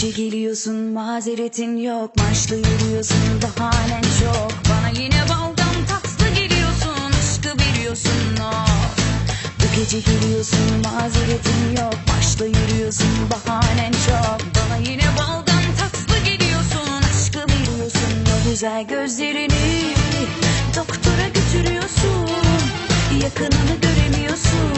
gece geliyorsun mazeretin yok Maçlı yürüyorsun bahanen çok. Bana yine baldan tatlı geliyorsun Aşkı veriyorsun oh. Bu gece geliyorsun mazeretin yok Maçlı yürüyorsun bahanen çok. Bana yine baldan tatlı geliyorsun Aşkı veriyorsun o güzel gözlerini Doktora götürüyorsun. Yakınını göremiyorsun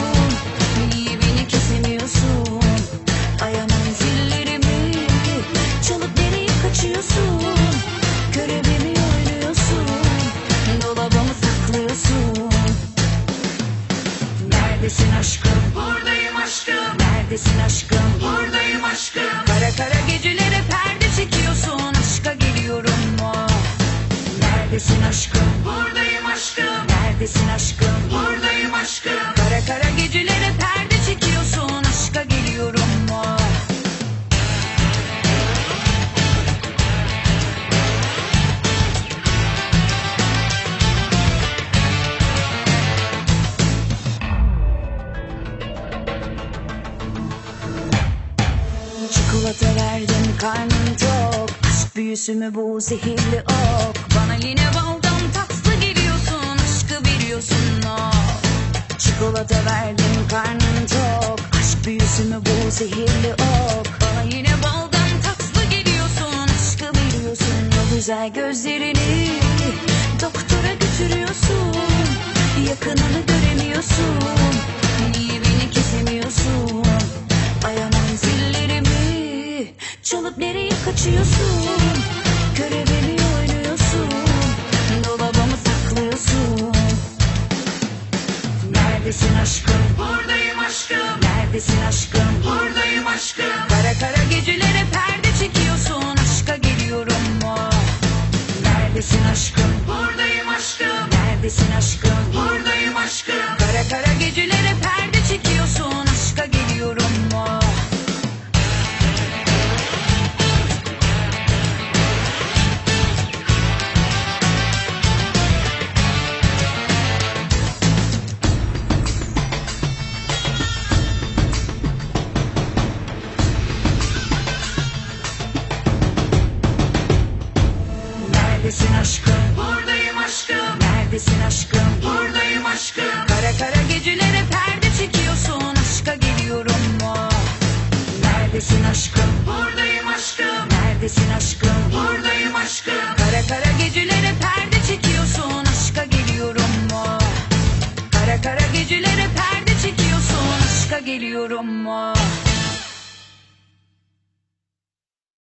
Neredesin aşkım? Buradayım aşkım, Neredesin aşkım? Buradayım aşkım. Kara kara gecelere perde çekiyorsun. Aşka geliyorum mu? Neredesin aşkım? Buradayım aşkım, Neredesin aşkım? Buradayım aşkım. Kara kara gecelere Çikolata verdim karnım tok. Aşk büyüsü mü bu zehirli ok. Bana yine baldan tatlı geliyorsun. Aşkı veriyorsun o Çikolata verdim karnım tok. Aşk büyüsü mü bu zehirli ok. Bana yine baldan tatlı geliyorsun. Aşkı veriyorsun. O güzel gözlerini Çalıp nereye kaçıyorsun? Görevimi oynuyorsun? Dolabımı saklıyorsun. Neredesin aşkım? Buradayım aşkım, Neredesin aşkım? Buradayım aşkım. Kara kara gecelere perde çekiyorsun. Aşka geliyorum mu? Neredesin aşkım? Buradayım aşkım, Neredesin aşkım? Buradayım aşkım. Kara kara gecelere perde çekiyorsun. Aşka geliyorum Neredesin aşkım? Buradayım aşkım, Neredesin aşkım? Buradayım aşkım. Kara kara gecelere perde çekiyorsun. Aşka geliyorum mu? Neredesin aşkım? Buradayım aşkım, Neredesin aşkım? Buradayım aşkım. Kara kara gecelere perde çekiyorsun. Aşka geliyorum mu? Kara kara gecelere perde çekiyorsun. Aşka geliyorum mu